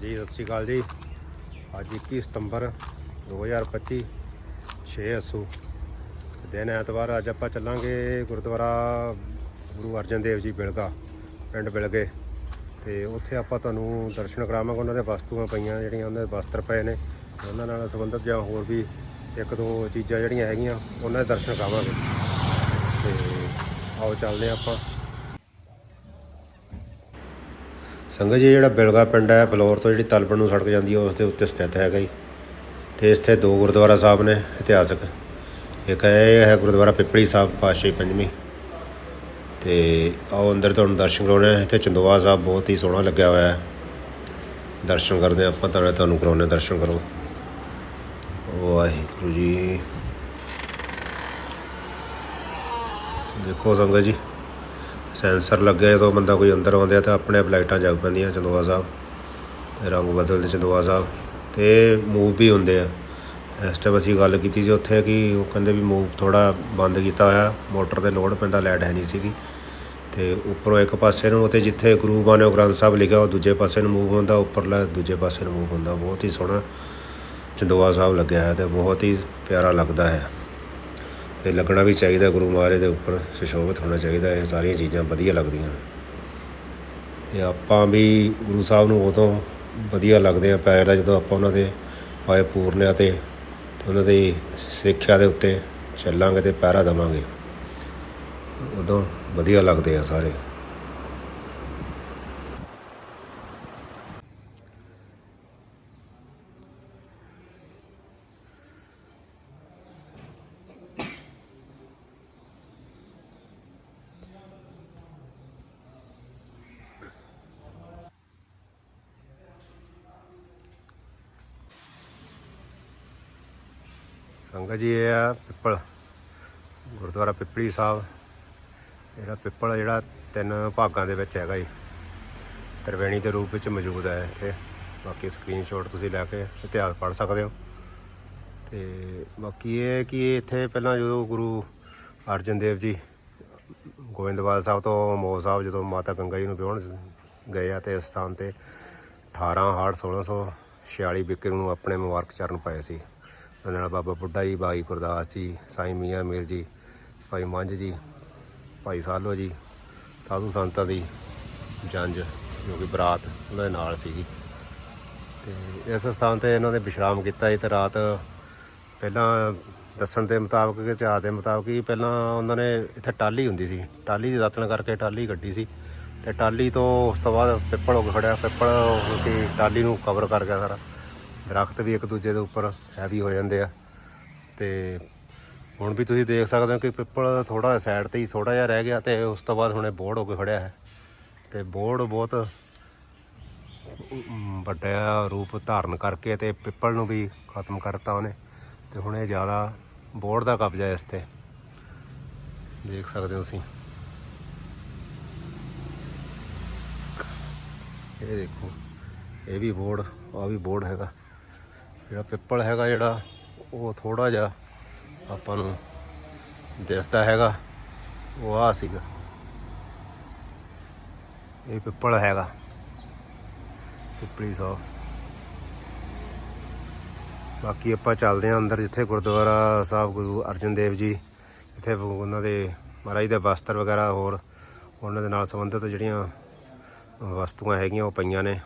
ਜੀ ਸਤਿ ਸ਼੍ਰੀ ਅਕਾਲ ਜੀ। ਅੱਜ 21 ਸਤੰਬਰ 2025 6 ਅਸੂ। ਤੇ ਦਿਨ ਐਤਵਾਰ, ਅੱਜ ਆਪਾਂ ਚੱਲਾਂਗੇ ਗੁਰਦੁਆਰਾ ਗੁਰੂ ਅਰਜਨ ਦੇਵ ਜੀ ਬਿਲਗਾ, ਪਿੰਡ ਬਿਲਗੇ। ਤੇ ਉੱਥੇ ਆਪਾਂ ਤੁਹਾਨੂੰ ਦਰਸ਼ਨ ਕਰਾਵਾਂਗੇ, ਉਹਨਾਂ ਦੇ ਵਸਤੂਆਂ ਪਈਆਂ ਜਿਹੜੀਆਂ, ਉਹਨਾਂ ਦੇ ਵਸਤਰ ਪਏ ਨੇ। ਉਹਨਾਂ ਨਾਲ ਸੰਬੰਧਿਤ ਜਾਂ ਹੋਰ ਵੀ ਇੱਕ ਦੋ ਚੀਜ਼ਾਂ ਜਿਹੜੀਆਂ ਹੈਗੀਆਂ, ਉਹਨਾਂ ਦੇ ਦਰਸ਼ਨ ਕਰਾਵਾਂਗੇ। ਤੇ ਆਓ ਚੱਲਦੇ ਹਾਂ ਆਪਾਂ। ਸੰਗਤ ਜੀ, ਜਿਹੜਾ ਬਿਲਗਾ ਪਿੰਡ ਹੈ, ਬਲੌਰ ਤੋਂ ਜਿਹੜੀ ਤਲਪਣ ਨੂੰ ਸੜਕ ਜਾਂਦੀ ਹੈ, ਉਸ ਦੇ ਉੱਤੇ ਸਥਿਤ ਹੈਗਾ ਜੀ। ਤੇ ਇੱਥੇ ਦੋ ਗੁਰਦੁਆਰਾ ਸਾਹਿਬ ਨੇ, ਇਤਿਹਾਸਕ। ਇੱਕ ਇਹ ਹੈ ਗੁਰਦੁਆਰਾ ਪਿੱਪਲੀ ਸਾਹਿਬ, ਪਾਤਸ਼ਾਹੀ ਪੰਜਵੀਂ। ਤੇ ਆਓ ਅੰਦਰ ਤੁਹਾਨੂੰ ਦਰਸ਼ਨ ਕਰਾਉਣੇ ਆ ਇੱਥੇ ਚੰਦੋਆ ਸਾਹਿਬ ਬਹੁਤ ਹੀ ਸੋਹਣਾ ਲੱਗਿਆ ਹੋਇਆ ਹੈ। ਦਰਸ਼ਨ ਕਰਦੇ ਹਾਂ ਆਪਾਂ ਤਾਂ ਤੁਹਾਨੂੰ ਕਰਾਉਣੇ ਦਰਸ਼ਨ ਕਰੋ। ਵਾਹਿਗੁਰੂ ਜੀ। ਦੇਖੋ ਸੰਗਤ ਜੀ। ਸੈਂਸਰ ਲੱਗਿਆ ਜਦੋਂ ਬੰਦਾ ਕੋਈ ਅੰਦਰ ਆਉਂਦਾ ਤਾਂ ਆਪਣੇ ਆਪ ਲਾਈਟਾਂ ਜਗ ਪੈਂਦੀਆਂ, ਚੰਦੋਆ ਸਾਹਿਬ। ਤੇ ਰੰਗ ਬਦਲਦੇ ਚੰਦੋਆ ਸਾਹਿਬ। ਤੇ ਮੂਵ ਵੀ ਹੁੰਦੇ ਆ। ਇਸ ਟਾਈਮ ਅਸੀਂ ਗੱਲ ਕੀਤੀ ਸੀ ਉੱਥੇ ਕਿ ਉਹ ਕਹਿੰਦੇ ਵੀ ਮੂਵ ਥੋੜਾ ਬੰਦ ਕੀਤਾ ਹੋਇਆ, ਮੋਟਰ ਤੇ ਲੋਡ ਪੈਂਦਾ, ਲਾਈਟ ਹੈ ਨਹੀਂ ਸੀਗੀ। ਤੇ ਉੱਪਰੋਂ ਇੱਕ ਪਾਸੇ ਨੂੰ ਉੱਤੇ ਜਿੱਥੇ ਗੁਰੂ ਬਾਣਿਓ ਗ੍ਰੰਥ ਸਾਹਿਬ ਲਿਖਿਆ, ਉਹ ਦੂਜੇ ਪਾਸੇ ਨੂੰ ਮੂਵ ਹੁੰਦਾ, ਉੱਪਰਲਾ ਦੂਜੇ ਪਾਸੇ ਨੂੰ ਮੂਵ ਹੁੰਦਾ। ਬਹੁਤ ਹੀ ਸੋਹਣਾ ਚੰਦੋਆ ਸਾਹਿਬ ਲੱਗਿਆ ਹੈ ਤੇ ਬਹੁਤ ਹੀ ਪਿਆਰਾ ਲੱਗਦਾ ਹੈ। ਤੇ ਲੱਗਣਾ ਵੀ ਚਾਹੀਦਾ, ਗੁਰੂ ਮਹਾਰਾਜ ਦੇ ਉੱਪਰ ਸੁਸ਼ੋਭਿਤ ਹੋਣਾ ਚਾਹੀਦਾ, ਇਹ ਸਾਰੀਆਂ ਚੀਜ਼ਾਂ ਵਧੀਆ ਲੱਗਦੀਆਂ ਨੇ। ਤੇ ਆਪਾਂ ਵੀ ਗੁਰੂ ਸਾਹਿਬ ਨੂੰ ਉਦੋਂ ਵਧੀਆ ਲੱਗਦੇ ਆ ਪੈਰ ਦਾ ਜਦੋਂ ਆਪਾਂ ਉਹਨਾਂ ਦੇ ਪਾਏ ਪੂਰਨਿਆ ਤੇ ਤੇ ਉਹਨਾਂ ਦੀ ਸਿੱਖਿਆ ਦੇ ਉੱਤੇ ਚੱਲਾਂਗੇ ਤੇ ਪੈਰਾ ਦਵਾਂਗੇ ਉਦੋਂ ਵਧੀਆ ਲੱਗਦੇ ਆ ਸਾਰੇ। ਸੰਗਤ ਜੀ ਇਹ ਆ ਪਿੱਪਲ, ਗੁਰਦੁਆਰਾ ਪਿੱਪਲੀ ਸਾਹਿਬ। ਜਿਹੜਾ ਪਿੱਪਲ ਜਿਹੜਾ ਤਿੰਨ ਭਾਗਾਂ ਦੇ ਵਿੱਚ ਹੈਗਾ ਜੀ। ਤਰਵੇਣੀ ਦੇ ਰੂਪ ਵਿੱਚ ਮੌਜੂਦ ਹੈ ਇੱਥੇ। ਬਾਕੀ ਸਕਰੀਨਸ਼ਾਟ ਤੁਸੀਂ ਲੈ ਕੇ ਇਤਿਹਾਸ ਪੜ੍ਹ ਸਕਦੇ ਹੋ। ਤੇ ਬਾਕੀ ਇਹ ਹੈ ਕਿ ਇੱਥੇ ਪਹਿਲਾਂ ਜਦੋਂ ਗੁਰੂ ਅਰਜਨ ਦੇਵ ਜੀ ਗੋਇੰਦਵਾਲ ਸਾਹਿਬ ਤੋਂ ਮੋ ਸਾਹਿਬ ਜਦੋਂ ਮਾਤਾ ਗੰਗਾ ਜੀ ਨੂੰ ਵਿਆਹਣ ਗਏ ਆ ਤੇ ਇਸ ਸਥਾਨ ਤੇ 18 ਹਾੜ 1646 ਬਿਕਰ ਨੂੰ ਆਪਣੇ ਮੁਬਾਰਕ ਚਰਨ ਪਾਏ ਸੀ। ਨਾਲ ਬਾਬਾ ਬੁੱਢਾ ਜੀ ਭਾਈ ਗੁਰਦਾਸ ਜੀ, ਸਾਈਂ ਮੀਆਂ ਮੀਰ ਜੀ, ਭਾਈ ਮੰਝ ਜੀ, ਭਾਈ ਸਾਲੋ ਜੀ, ਸਾਧੂ ਸੰਤਾਂ ਦੀ ਜੰਜ ਜੋ ਕਿ ਬਰਾਤ ਉਹਨਾਂ ਦੇ ਨਾਲ ਸੀਗੀ। ਤੇ ਇਸ ਸਥਾਨ ਤੇ ਇਹਨਾਂ ਨੇ ਵਿਸ਼ਰਾਮ ਕੀਤਾ ਜੀ ਤੇ ਰਾਤ ਪਹਿਲਾਂ ਦੱਸਣ ਦੇ ਮੁਤਾਬਕ ਕਿ ਇਤਿਹਾਸ ਦੇ ਮੁਤਾਬਕ ਹੀ ਪਹਿਲਾਂ ਉਹਨਾਂ ਨੇ ਇੱਥੇ ਟਾਲੀ ਹੁੰਦੀ ਸੀ। ਟਾਲੀ ਦੀ ਦਾਤਣ ਕਰਕੇ ਟਾਲੀ ਗੱਡੀ ਸੀ ਤੇ ਟਾਲੀ ਤੋਂ ਉਸ ਤੋਂ ਬਾਅਦ ਪਿੱਪਲ ਹੋ ਕੇ ਖੜਿਆ। ਪਿੱਪਲ ਕਿ ਕੇ ਟਾਲੀ ਨੂੰ ਕਵਰ ਕਰ ਗਿਆ ਸਾਰਾ। ਦਰਖਤ ਵੀ ਇੱਕ ਦੂਜੇ ਦੇ ਉੱਪਰ ਹੈਵੀ ਹੋ ਜਾਂਦੇ ਆ। ਤੇ ਹੁਣ ਵੀ ਤੁਸੀਂ ਦੇਖ ਸਕਦੇ ਹੋ ਕਿ ਪਿੱਪਲ ਥੋੜਾ ਸਾਈਡ ਤੇ ਹੀ ਥੋੜਾ ਜਿਹਾ ਰਹਿ ਗਿਆ ਤੇ ਉਸ ਤੋਂ ਬਾਅਦ ਹੁਣੇ ਬੋਰਡ ਹੋ ਕੇ ਖੜਿਆ ਹੈ। ਤੇ ਬੋਰਡ ਬਹੁਤ ਵੱਡਾ ਰੂਪ ਧਾਰਨ ਕਰਕੇ ਤੇ ਪਿੱਪਲ ਨੂੰ ਵੀ ਖਤਮ ਕਰਤਾ ਉਹਨੇ। ਤੇ ਹੁਣ ਇਹ ਜ਼ਿਆਦਾ ਬੋਰਡ ਦਾ ਕਬਜ਼ਾ ਇਸ ਤੇ। ਦੇਖ ਸਕਦੇ ਹੋ ਤੁਸੀਂ। ਇਹ ਦੇਖੋ, ਇਹ ਵੀ ਬੋਰਡ ਆ ਵੀ ਬੋਰਡ ਹੈਗਾ। ਜਿਹੜਾ ਪਿੱਪਲ ਹੈਗਾ ਜਿਹੜਾ, ਉਹ ਥੋੜਾ ਜਿਹਾ ਆਪਾਂ ਨੂੰ ਦਿਸਦਾ ਹੈਗਾ, ਉਹ ਆ ਸੀਗਾ। ਇਹ ਪਿੱਪਲ ਹੈਗਾ, ਪਿੱਪਲੀ ਸਾਹਿਬ ਬਾਕੀ ਆਪਾਂ ਚੱਲਦੇ ਹਾਂ ਅੰਦਰ ਜਿੱਥੇ ਗੁਰਦੁਆਰਾ ਸਾਹਿਬ ਗੁਰੂ ਅਰਜਨ ਦੇਵ ਜੀ ਇੱਥੇ ਉਹਨਾਂ ਦੇ ਮਹਾਰਾਜ ਦੇ ਵਸਤਰ ਵਗੈਰਾ ਹੋਰ ਉਹਨਾਂ ਦੇ ਨਾਲ ਸੰਬੰਧਿਤ ਜਿਹੜੀਆਂ ਵਸਤੂਆਂ ਹੈਗੀਆਂ ਉਹ ਪਈਆਂ ਨੇ,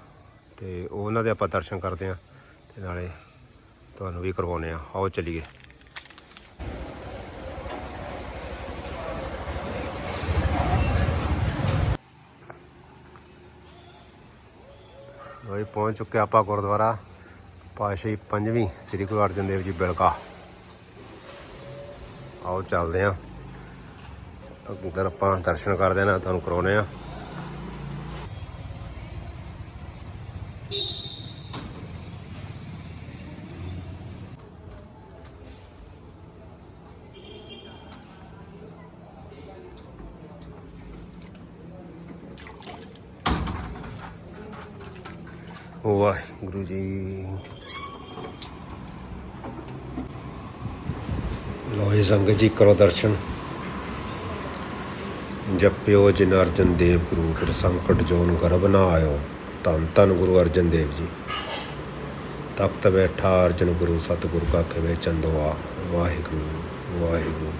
ਤੇ ਉਹਨਾਂ ਦੇ ਆਪਾਂ ਦਰਸ਼ਨ ਕਰਦੇ ਹਾਂ, ਤੇ ਨਾਲੇ ਤੁਹਾਨੂੰ ਵੀ ਕਰਵਾਉਂਦੇ ਆ ਆਓ ਚਲੀਏ। ਲੋਈ ਪਹੁੰਚ ਚੁੱਕੇ ਆਪਾਂ ਗੁਰਦੁਆਰਾ ਪਾਤਸ਼ਾਹੀ ਪੰਜਵੀਂ ਸ੍ਰੀ ਗੁਰੂ ਅਰਜਨ ਦੇਵ ਜੀ ਬਿਲਕਾ। ਆਓ ਚੱਲਦੇ ਆਂ ਅੰਦਰ ਆਪਾਂ ਦਰਸ਼ਨ ਕਰਦੇ ਨਾ ਤੁਹਾਨੂੰ ਕਰਾਉਨੇ ਆ ਵਾਹਿਗੁਰੂ ਜੀ। ਲੋ ਜੀ ਸੰਗਤ ਜੀ, ਕਰੋ ਦਰਸ਼ਨ। ਜਪਿਓ ਜਿਨ ਅਰਜਨ ਦੇਵ ਗੁਰੂ, ਫਿਰ ਸੰਕਟ ਜੋਨ ਗਰਭ ਨਾ ਆਇਓ। ਧੰਨ ਧੰਨ ਗੁਰੂ ਅਰਜਨ ਦੇਵ ਜੀ। ਤਖਤ ਬੈਠਾ ਅਰਜਨ ਗੁਰੂ, ਸਤਿਗੁਰ ਕਾ ਖਵੇ ਚੰਦਵਾ। ਵਾਹਿਗੁਰੂ ਵਾਹਿਗੁਰੂ।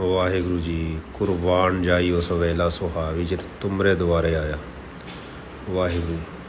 ਵਾਹਿਗੁਰੂ ਜੀ ਕੁਰਬਾਨ ਜਾਈ ਉਸ ਵੇਲਾ ਸੁਹਾਵੀ ਜਿਤ ਤੁਮਰੇ ਦੁਆਰੇ ਆਇਆ। ਵਾਹਿਗੁਰੂ।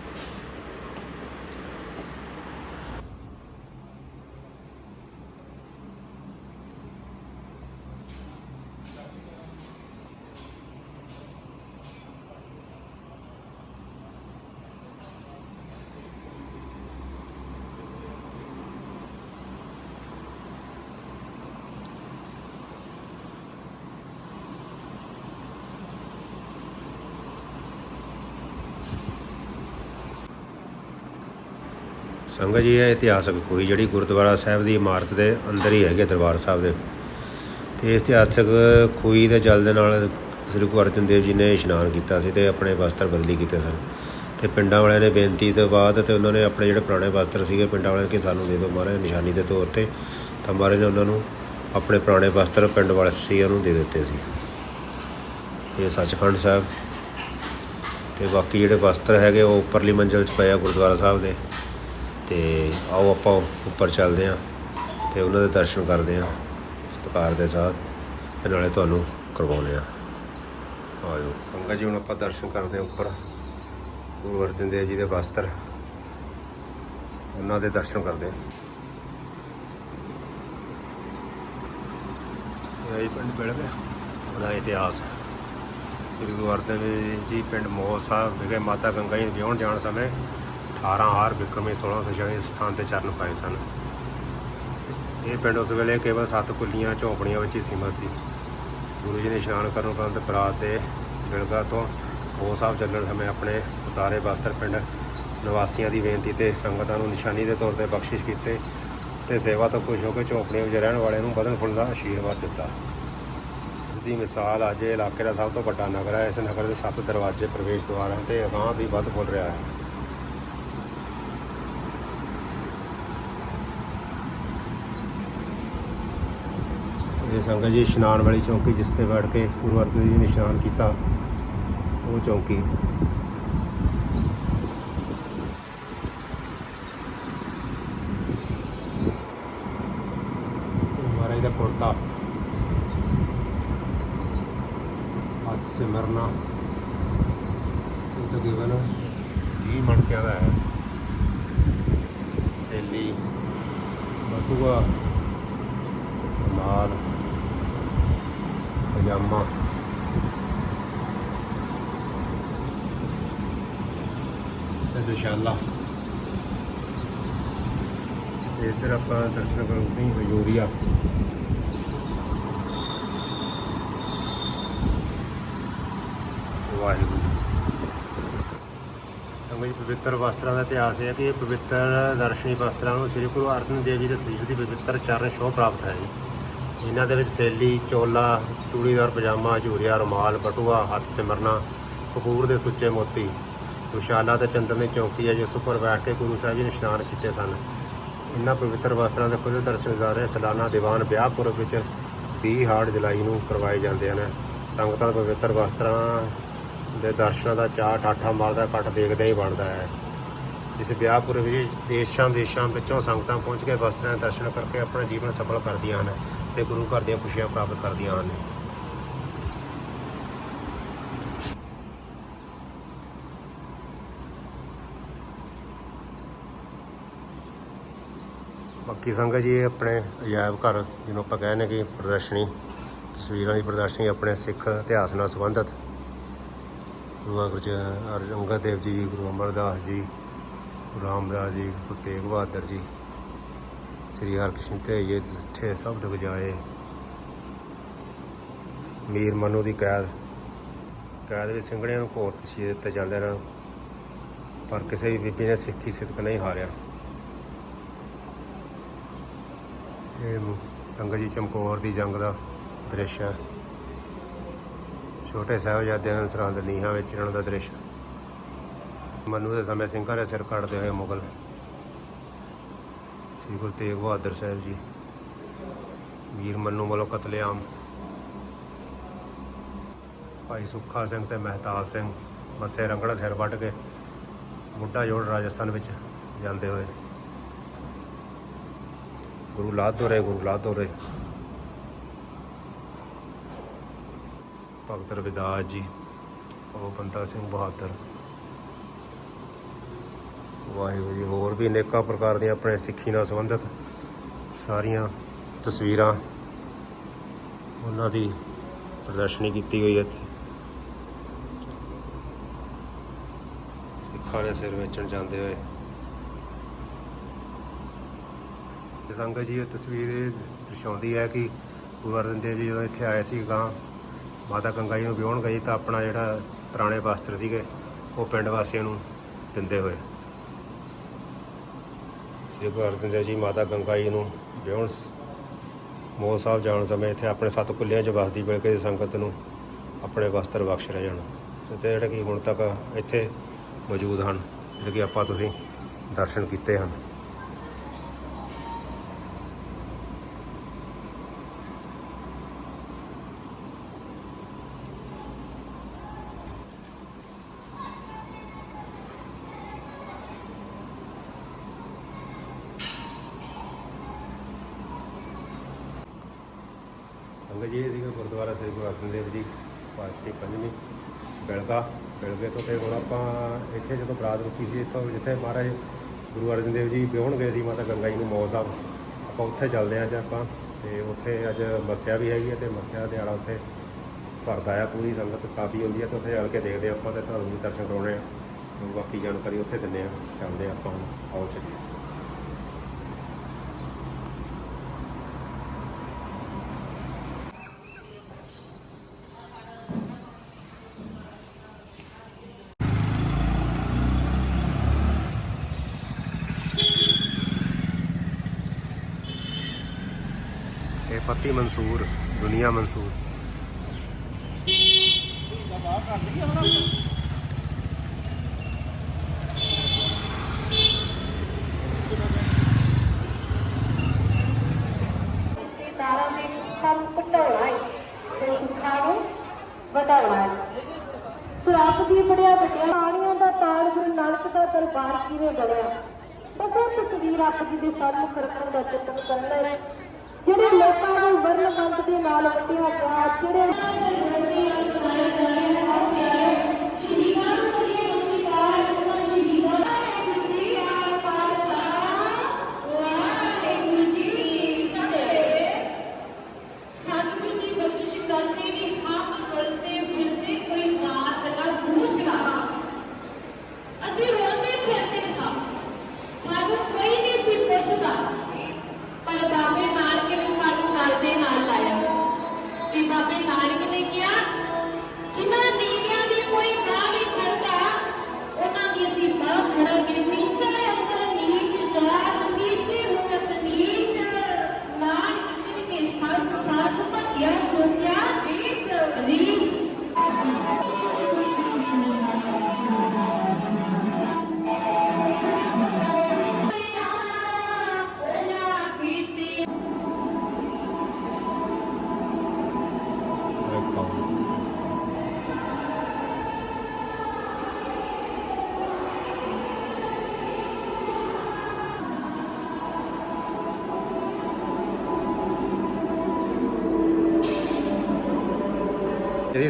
ਸੰਗਤ ਜੀ, ਇਹ ਇਤਿਹਾਸਕ ਕੋਈ ਜਿਹੜੀ ਗੁਰਦੁਆਰਾ ਸਾਹਿਬ ਦੀ ਇਮਾਰਤ ਦੇ ਅੰਦਰ ਹੀ ਹੈਗੇ ਦਰਬਾਰ ਸਾਹਿਬ ਦੇ। ਤੇ ਇਤਿਹਾਸਕ ਖੂਹੀ ਦੇ ਜਲ ਦੇ ਨਾਲ ਸ੍ਰੀ ਗੁਰੂ ਅਰਜਨ ਦੇਵ ਜੀ ਨੇ ਇਸ਼ਨਾਨ ਕੀਤਾ ਸੀ ਤੇ ਆਪਣੇ ਵਸਤਰ ਬਦਲੀ ਕੀਤੇ ਸਨ। ਤੇ ਪਿੰਡਾਂ ਵਾਲਿਆਂ ਨੇ ਬੇਨਤੀ ਤੋਂ ਬਾਅਦ ਤੇ ਉਹਨਾਂ ਨੇ ਆਪਣੇ ਜਿਹੜੇ ਪੁਰਾਣੇ ਵਸਤਰ ਸੀਗੇ, ਪਿੰਡਾਂ ਵਾਲਿਆਂ ਕਿ ਸਾਨੂੰ ਦੇ ਦਿਓ ਮਹਾਰਾਜ, ਨਿਸ਼ਾਨੀ ਦੇ ਤੌਰ ਤੇ ਤਾਂ ਮਹਾਰਾਜ ਨੇ ਉਹਨਾਂ ਨੂੰ ਆਪਣੇ ਪੁਰਾਣੇ ਵਸਤਰ ਪਿੰਡ ਵਾਲੇ ਨੂੰ ਦੇ ਦਿੱਤੇ ਸੀ। ਇਹ ਸੱਚਖੰਡ ਸਾਹਿਬ। ਤੇ ਬਾਕੀ ਜਿਹੜੇ ਵਸਤਰ ਹੈਗੇ, ਉਹ ਉੱਪਰਲੀ ਮੰਜ਼ਿਲ 'ਚ ਪਏ ਆ ਗੁਰਦੁਆਰਾ ਸਾਹਿਬ ਦੇ। ਤੇ ਆਓ ਆਪਾਂ ਉੱਪਰ ਚੱਲਦੇ ਹਾਂ ਤੇ ਉਹਨਾਂ ਦੇ ਦਰਸ਼ਨ ਕਰਦੇ ਹਾਂ। ਸਤਿਕਾਰ ਦੇ ਸਾਥ ਤੇ ਨਾਲੇ ਤੁਹਾਨੂੰ ਕਰਵਾਉਂਦੇ ਆ ਆਇਓ ਸੰਗਤ ਜੀ ਹੁਣ ਆਪਾਂ ਦਰਸ਼ਨ ਕਰਦੇ ਹਾਂ ਉੱਪਰ। ਗੁਰੂ ਅਰਜਨ ਦੇਵ ਜੀ ਦੇ ਵਸਤਰ। ਉਹਨਾਂ ਦੇ ਦਰਸ਼ਨ ਕਰਦੇ ਹਾਂ। ਇਹ ਪਿੰਡ ਬਿੜ ਗਿਆ। ਉਹਦਾ ਇਤਿਹਾਸ। ਸ੍ਰੀ ਗੁਰੂ ਅਰਜਨ ਦੇਵ ਜੀ ਪਿੰਡ ਮੋਹ ਸਾਹਿਬ ਵਿਖੇ ਮਾਤਾ ਗੰਗਾ ਜੀ ਨੂੰ ਵਿਆਹਣ ਜਾਣ ਸਮੇਂ 18 ਹਾਰ ਵਿਕਰਮੀ 1646 ਇਸ ਸਥਾਨ ਤੇ ਚਰਨ ਪਾਏ ਸਨ। ਇਹ ਪਿੰਡ ਉਸ ਵੇਲੇ ਕੇਵਲ ਸੱਤ ਕੁੱਲੀਆਂ, ਝੌਂਪੜੀਆਂ ਵਿੱਚ ਹੀ ਸੀਮਤ ਸੀ। ਗੁਰੂ ਜੀ ਨੇ ਇਸ਼ਨਾਨ ਕਰਨ ਉਪਰੰਤ ਬਰਾਤ ਦੇ ਬਿਲਗਾ ਤੋਂ ਹੋ ਸਾਹਿਬ ਚੱਲਣ ਸਮੇਂ ਆਪਣੇ ਉਤਾਰੇ ਬਸਤਰ ਪਿੰਡ ਨਿਵਾਸੀਆਂ ਦੀ ਬੇਨਤੀ ਤੇ ਸੰਗਤਾਂ ਨੂੰ ਨਿਸ਼ਾਨੀ ਦੇ ਤੌਰ ਤੇ ਬਖਸ਼ਿਸ਼ ਕੀਤੇ ਤੇ ਸੇਵਾ ਤੋਂ ਖੁਸ਼ ਹੋ ਕੇ ਝੌਂਪੜੀਆਂ ਵਿੱਚ ਰਹਿਣ ਵਾਲਿਆਂ ਨੂੰ ਵਧਣ ਫੁੱਲਣ ਦਾ ਆਸ਼ੀਰਵਾਦ ਦਿੱਤਾ। ਇਸ ਦੀ ਮਿਸਾਲ ਅੱਜ ਇਲਾਕੇ ਦਾ ਸਭ ਤੋਂ ਵੱਡਾ ਨਗਰ ਹੈ। ਇਸ ਨਗਰ ਦੇ ਸੱਤ ਦਰਵਾਜ਼ੇ ਪ੍ਰਵੇਸ਼ ਦੁਆਰ ਹਨ ਤੇ ਅਗਾਂਹ ਵੀ ਵੱਧ ਫੁੱਲ ਰਿਹਾ ਹੈ। ਇਹ ਸੰਗਤ ਜੀ ਇਸ਼ਨਾਨ ਵਾਲੀ ਚੌਂਕੀ ਜਿਸ ਤੇ ਬੈਠ ਕੇ ਗੁਰੂ ਅਰਜਨ ਦੇਵ ਜੀ ਨੇ ਇਸ਼ਨਾਨ ਕੀਤਾ, ਉਹ ਚੌਂਕੀ। ਮਹਾਰਾਜ ਦਾ ਕੁੜਤਾ। ਹੱਥ ਸਿਮਰਨਾ। ਤਕਰੀਬਨ 20 ਮਣਕਿਆਂ ਦਾ ਹੈ। ਸੇਲੀ, ਬਟੂਆ, ਨਾਲ। ਪਜਾਮਾ ਤੇ ਦੁਸ਼ਾਲਾ ਤੇ ਇੱਧਰ ਆਪਾਂ ਦਰਸ਼ਨ ਕਰੋ ਸਿੰਘ ਹਜੂਰੀਆ। ਵਾਹਿਗੁਰੂ। ਸੰਗਤ ਪਵਿੱਤਰ ਵਸਤਰਾਂ ਦਾ ਇਤਿਹਾਸ ਹੈ ਕਿ ਇਹ ਪਵਿੱਤਰ ਦਰਸ਼ਨੀ ਵਸਤਰਾਂ ਨੂੰ ਸ੍ਰੀ ਗੁਰੂ ਅਰਜਨ ਦੇਵ ਜੀ ਦੇ ਸਰੀਰ ਦੀ ਪਵਿੱਤਰ ਚਰਨ ਛੋਹ ਪ੍ਰਾਪਤ ਹੈ ਜੀ ਇਹਨਾਂ ਦੇ ਵਿੱਚ ਸੇਲੀ, ਚੋਲਾ, ਚੂੜੀਦਾਰ ਪਜਾਮਾ, ਝੂਰੀਆ, ਰੁਮਾਲ, ਬਟੂਆ, ਹੱਥ ਸਿਮਰਨਾ, ਕਪੂਰ ਦੇ ਸੁੱਚੇ ਮੋਤੀ ਦੁਸ਼ਾਲਾ ਤੇ ਚੰਦਰਨੀ ਚੌਕੀ ਹੈ ਜਿਸ ਉੱਪਰ ਬੈਠ ਕੇ ਗੁਰੂ ਸਾਹਿਬ ਜੀ ਨੇ ਇਸ਼ਨਾਨ ਕੀਤੇ ਸਨ। ਇਹਨਾਂ ਪਵਿੱਤਰ ਵਸਤਰਾਂ ਦੇ ਖੁੱਲ੍ਹੇ ਦਰਸ਼ਨ ਜ਼ਾਰੇ ਸਾਲਾਨਾ ਦੀਵਾਨ ਵਿਆਹ ਪੁਰਬ ਵਿੱਚ 20 ਹਾੜ ਜੁਲਾਈ ਨੂੰ ਕਰਵਾਏ ਜਾਂਦੇ ਹਨ। ਸੰਗਤਾਂ ਦੇ ਪਵਿੱਤਰ ਵਸਤਰਾਂ ਦੇ ਦਰਸ਼ਨਾਂ ਦਾ ਚਾਅ ਠਾਠਾ ਮਾਰਦਾ ਇਕੱਠ ਦੇਖਦੇ ਹੀ ਬਣਦਾ ਹੈ। ਇਸ ਵਿਆਹ ਪੁਰਬ ਵਿੱਚ ਦੇਸ਼ਾਂ ਦੇਸ਼ਾਂ ਵਿੱਚੋਂ ਸੰਗਤਾਂ ਪਹੁੰਚ ਕੇ ਵਸਤਰਾਂ ਦੇ ਦਰਸ਼ਨ ਕਰਕੇ ਆਪਣਾ ਜੀਵਨ ਸਫਲ ਕਰਦੀਆਂ ਹਨ। ਤੇ ਗੁਰੂ ਘਰ ਦੀਆਂ ਖੁਸ਼ੀਆਂ ਪ੍ਰਾਪਤ ਕਰਦੀਆਂ ਹਨ। ਬਾਕੀ ਸੰਗਤ ਜੀ, ਇਹ ਆਪਣੇ ਅਜਾਇਬ ਘਰ ਜਿਹਨੂੰ ਆਪਾਂ ਕਹਿੰਦੇ ਕਿ ਪ੍ਰਦਰਸ਼ਨੀ, ਤਸਵੀਰਾਂ ਦੀ ਪ੍ਰਦਰਸ਼ਨੀ ਆਪਣੇ ਸਿੱਖ ਇਤਿਹਾਸ ਨਾਲ ਸੰਬੰਧਿਤ। ਗੁਰੂ ਅਰਜਨ ਅੰਗਦ ਦੇਵ ਜੀ, ਗੁਰੂ ਅਮਰਦਾਸ ਜੀ, ਗੁਰੂ ਰਾਮਦਾਸ ਜੀ, ਗੁਰੂ ਤੇਗ ਬਹਾਦਰ ਜੀ। ਸ੍ਰੀ ਹਰਕ੍ਰਿਸ਼ਨ ਤੇ ਇਹ ਜਿੱਥੇ ਸ਼ਬਦ ਵਜਾਏ ਮੀਰ ਮਨੂ ਦੀ ਕੈਦ। ਕੈਦ ਵਿੱਚ ਸਿੰਘਣਿਆਂ ਨੂੰ ਘੋਰ ਤਸ਼ੀਰ ਦਿੱਤੇ ਜਾਂਦੇ ਨੇ, ਪਰ ਕਿਸੇ ਵੀ ਬੀਬੀ ਨੇ ਸਿੱਖੀ ਸਿੱਧਕ ਨਹੀਂ ਹਾਰਿਆ। ਇਹ ਸੰਗਤ ਜੀ ਚਮਕੌਰ ਦੀ ਜੰਗ ਦਾ ਦ੍ਰਿਸ਼ ਹੈ। ਛੋਟੇ ਸਾਹਿਬਜ਼ਾਦਿਆਂ ਨੂੰ ਸਰਹੰਦ ਨੀਹਾਂ ਵਿੱਚ ਇਹਨਾਂ ਦਾ ਦ੍ਰਿਸ਼। ਮਨੂ ਦੇ ਸਮੇਂ ਸਿੰਘਾਂ ਦੇ ਸਿਰ ਕੱਟਦੇ ਹੋਏ ਮੁਗਲ। ਸ੍ਰੀ ਗੁਰੂ ਤੇਗ ਬਹਾਦਰ ਸਾਹਿਬ ਜੀ, ਵੀਰ ਮੰਨੂ ਵੱਲੋਂ ਕਤਲੇਆਮ। ਭਾਈ ਸੁੱਖਾ ਸਿੰਘ ਤੇ ਮਹਿਤਾਬ ਸਿੰਘ ਮੱਸੇ ਰੰਗੜਾ ਸਿਰ ਵੱਢ ਕੇ ਬੁੱਢਾ ਜੋੜ ਰਾਜਸਥਾਨ ਵਿੱਚ ਜਾਂਦੇ ਹੋਏ। ਗੁਰੂ ਲਾਦੋਰੇ ਗੁਰੂ ਲਾਦੋਰੇ ਭਗਤ ਰਵਿਦਾਸ ਜੀ, ਉਹ ਬੰਦਾ ਸਿੰਘ ਬਹਾਦਰ। ਵਾਹਿਗੁਰੂ ਜੀ, ਹੋਰ ਵੀ ਅਨੇਕਾਂ ਪ੍ਰਕਾਰ ਦੀਆਂ ਆਪਣੇ ਸਿੱਖੀ ਨਾਲ ਸੰਬੰਧਿਤ ਸਾਰੀਆਂ ਤਸਵੀਰਾਂ ਉਹਨਾਂ ਦੀ ਪ੍ਰਦਰਸ਼ਨੀ ਕੀਤੀ ਹੋਈ ਹੈ ਇੱਥੇ। ਸਿੱਖਾਂ ਦੇ ਸਿਰ ਵੇਚਣ ਜਾਂਦੇ ਹੋਏ। ਸੰਗਤ ਜੀ, ਇਹ ਤਸਵੀਰ ਇਹ ਦਰਸਾਉਂਦੀ ਹੈ ਕਿ ਗੁਰੂ ਅਰਜਨ ਦੇਵ ਜੀ ਜਦੋਂ ਇੱਥੇ ਆਏ ਸੀ ਗਾਂ, ਮਾਤਾ ਗੰਗਾ ਜੀ ਨੂੰ ਵਿਆਹਣ ਗਏ ਤਾਂ ਆਪਣਾ ਜਿਹੜਾ ਪੁਰਾਣੇ ਵਸਤਰ ਸੀਗੇ, ਉਹ ਪਿੰਡ ਵਾਸੀਆਂ ਨੂੰ ਦਿੰਦੇ ਹੋਏ। ਸ੍ਰੀ ਗੁਰੂ ਅਰਜਨ ਦੇਵ ਜੀ, ਮਾਤਾ ਗੰਗਾ ਜੀ ਨੂੰ ਵਿਆਹਣ ਸ- ਮੋਹ ਸਾਹਿਬ ਜਾਣ ਸਮੇਂ ਇੱਥੇ ਆਪਣੇ ਸੱਤ ਕੁੱਲਿਆਂ 'ਚ ਵਸਦੀ ਮਿਲ ਕੇ ਸੰਗਤ ਨੂੰ ਆਪਣੇ ਵਸਤਰ ਬਖਸ਼ ਰਹੇ ਜਾਣ ਤੇ ਤੇ ਜਿਹੜੇ ਕਿ ਹੁਣ ਤੱਕ ਇੱਥੇ ਮੌਜੂਦ ਹਨ, ਜਿਹੜੇ ਕਿ ਆਪਾਂ ਤੁਸੀਂ ਦਰਸ਼ਨ ਕੀਤੇ ਹਨ। ਸੰਗਤ ਜੀ ਇਹ ਸੀਗਾ ਗੁਰਦੁਆਰਾ ਸ੍ਰੀ ਗੁਰੂ ਅਰਜਨ ਦੇਵ ਜੀ ਪਾਤਸ਼ਾਹੀ ਪੰਜਵੀਂ, ਬਿਲਗਾ, ਬਿਲਗੇ ਤੋਂ ਤੇ ਹੁਣ ਆਪਾਂ ਇੱਥੇ ਜਦੋਂ ਬਰਾਤ ਰੁਕੀ ਸੀ, ਇੱਥੋਂ ਜਿੱਥੇ ਮਹਾਰਾਜ ਗੁਰੂ ਅਰਜਨ ਦੇਵ ਜੀ ਵਿਆਹਣ ਗਏ ਸੀ ਮਾਤਾ ਗੰਗਾ ਜੀ ਨੂੰ ਮੌਜ ਸਾਹਿਬ ਆਪਾਂ ਉੱਥੇ ਚੱਲਦੇ ਹਾਂ ਅੱਜ ਆਪਾਂ, ਤੇ ਉੱਥੇ ਅੱਜ ਮੱਸਿਆ ਵੀ ਹੈਗੀ ਹੈ ਤੇ ਮੱਸਿਆ ਦੇ ਆਲਾ ਉੱਥੇ ਭਰਦਾ ਆ, ਪੂਰੀ ਸੰਗਤ ਕਾਫੀ ਹੁੰਦੀ ਹੈ ਤੇ ਉੱਥੇ ਚੱਲ ਕੇ ਦੇਖਦੇ ਹਾਂ ਆਪਾਂ ਤੇ ਤੁਹਾਨੂੰ ਵੀ ਦਰਸ਼ਨ ਕਰਾਉਣੇ ਆ ਬਾਕੀ ਜਾਣਕਾਰੀ ਉੱਥੇ ਦਿੰਦੇ ਆ ਚੱਲਦੇ ਹਾਂ ਆਪਾਂ ਹੁਣ, ਆਓ ਚੱਲੀਏ। ਇਹ ਪੱਤੀ ਮਨਸੂਰ, ਦੁਨੀਆ ਮਨਸੂਰ। ਤਾਰਾ ਦੀ ਬੜਿਆ ਵੱਡਿਆ ਪਾਣੀਆਂ ਦਾ ਤਾਲ ਗੁਰੂ ਨਾਨਕ ਦਾ ਦਰਬਾਰ ਕਿਵੇਂ ਬਣਿਆ ਉਹ ਤਸਵੀਰ ਆਪ ਜੀ ਦੇ ਸਾਹਮਣੇ ਰੱਖਣ ਦਾ ਯਤਨ ਕਰਨਾ ਹੈ ਜਿਹੜੇ ਲੋਕਾਂ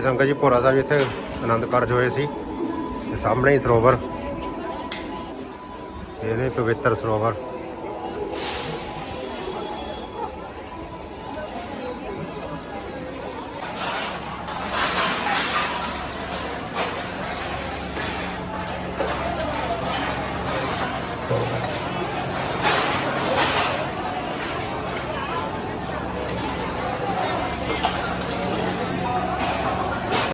ਸੰਗਤ ਜੀ, ਭੋਰਾ ਸਾਹਿਬ ਇੱਥੇ ਆਨੰਦ ਕਾਰਜ ਹੋਏ ਸੀ। ਤੇ ਸਾਹਮਣੇ ਹੀ ਸਰੋਵਰ। ਇਹ ਪਵਿੱਤਰ ਸਰੋਵਰ।